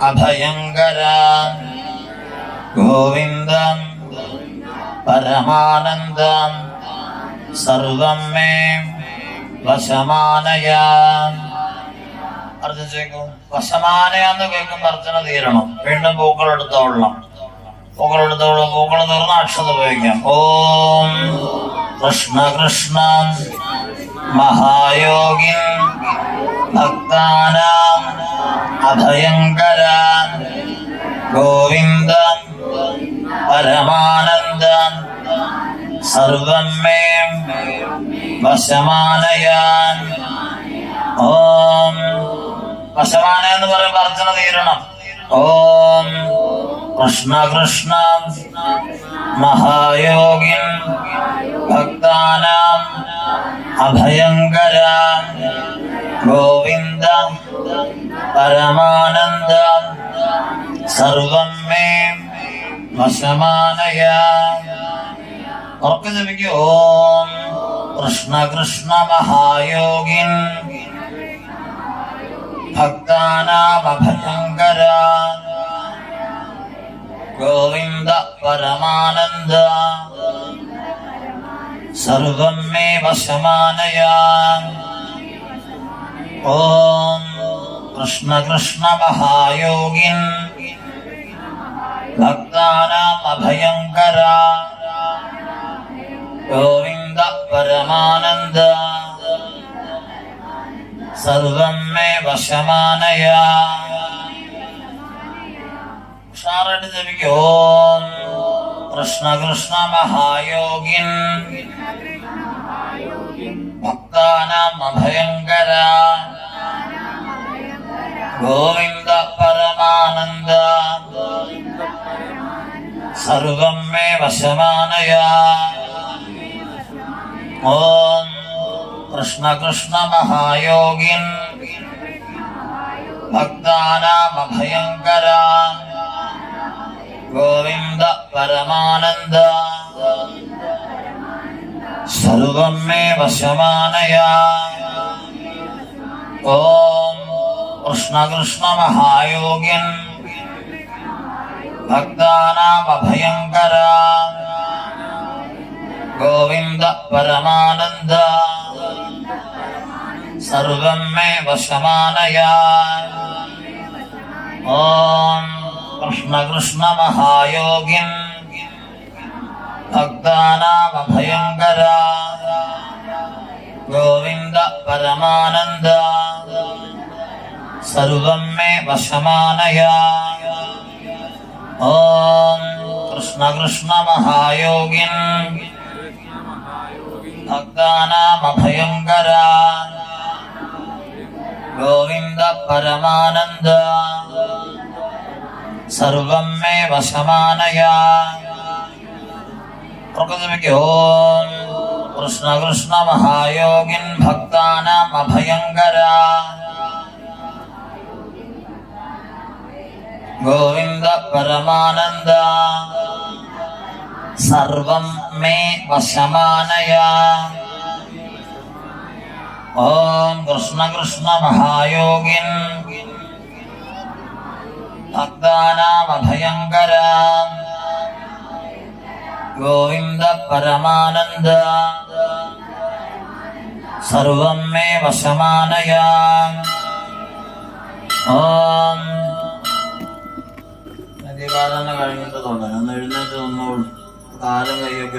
അഭയങ്കരം. ഗോവിന്ദം. പരമാനന്ദം. സർവം മേ വശമാനയ. അർജുൻ ചോദിക്കും വശമാനയാന്ന് കേൾക്കുമ്പോൾ അർജുന തീരണം. വീണ്ടും പൂക്കൾ എടുത്തോളണം പൂക്കൾ എടുത്തോളൂ പൂക്കൾ തീർന്ന അക്ഷത ഉപയോഗിക്കാം. ഓം കൃഷ്ണ കൃഷ്ണ. മഹായോഗിൻ ഭക്താനാം അഭയങ്കര. ഗോവിന്ദം പരമാനന്ദം സർവം മേ വശമാനയാൻ. ഓം വശമാന എന്ന് പറയുമ്പോൾ അർച്ചന തീരണം. ഓം കൃഷ്ണ കൃഷ്ണ മഹായോഗിൻ ഭക്താനാം അഭയങ്കര. ഗോവിന്ദ പരമാനന്ദ സർവം മേ വശമാനയ ഉറക്കെ ജപിക്കൂ ഓം കൃഷ്ണ കൃഷ്ണ മഹായോഗിൻ ഭക്താനാമഭയങ്കര ഗോവിന്ദ പരമാനന്ദ സർവം മേ വശമാനയ ॐ कृष्णकृष्णमहायोगिन् भक्तानामभयङ्कर गोविन्द परमानन्द सर्वं मे वशमानय शारणदेविके ॐ कृष्णकृष्णमहायोगिन् भक्तानामभयङ्कर గోవింద పరమానంద సర్వం మే వశమానయ ఓం కృష్ణ కృష్ణ మహాయోగిన్. భక్తానామభయంకర. గోవింద పరమానంద సర్వం మే వశమానయ ఓం कृष्णकृष्णमहायोगिन् भक्तानामभयङ्कर गोविन्द परमानन्द सर्वं मे वशमानय ॐ कृष्णकृष्णमहायोगिन् भक्तानामभयङ्कर गोविन्द परमानन्द सर्वं मे वशमानया ॐ कृष्णकृष्णमहायोगिन् भक्तानामभयङ्करा गोविन्द परमानन्द। सर्वं मे वशमानया प्रकृतिभिः ॐ कृष्णकृष्णमहायोगिन् గోవింద పరమానంద. సర్వం మే వశమానయ. ఓం కృష్ణ కృష్ణ మహాయోగిన్. భక్తానామభయంకర గోవింద పరమానంద. సర్వం మే వశమానయ. ఓం നീ കാലം തന്നെ കഴിയുമ്പോൾ എഴുന്നേറ്റ് നിന്നോളൂ. കാലം കൈയൊക്കെ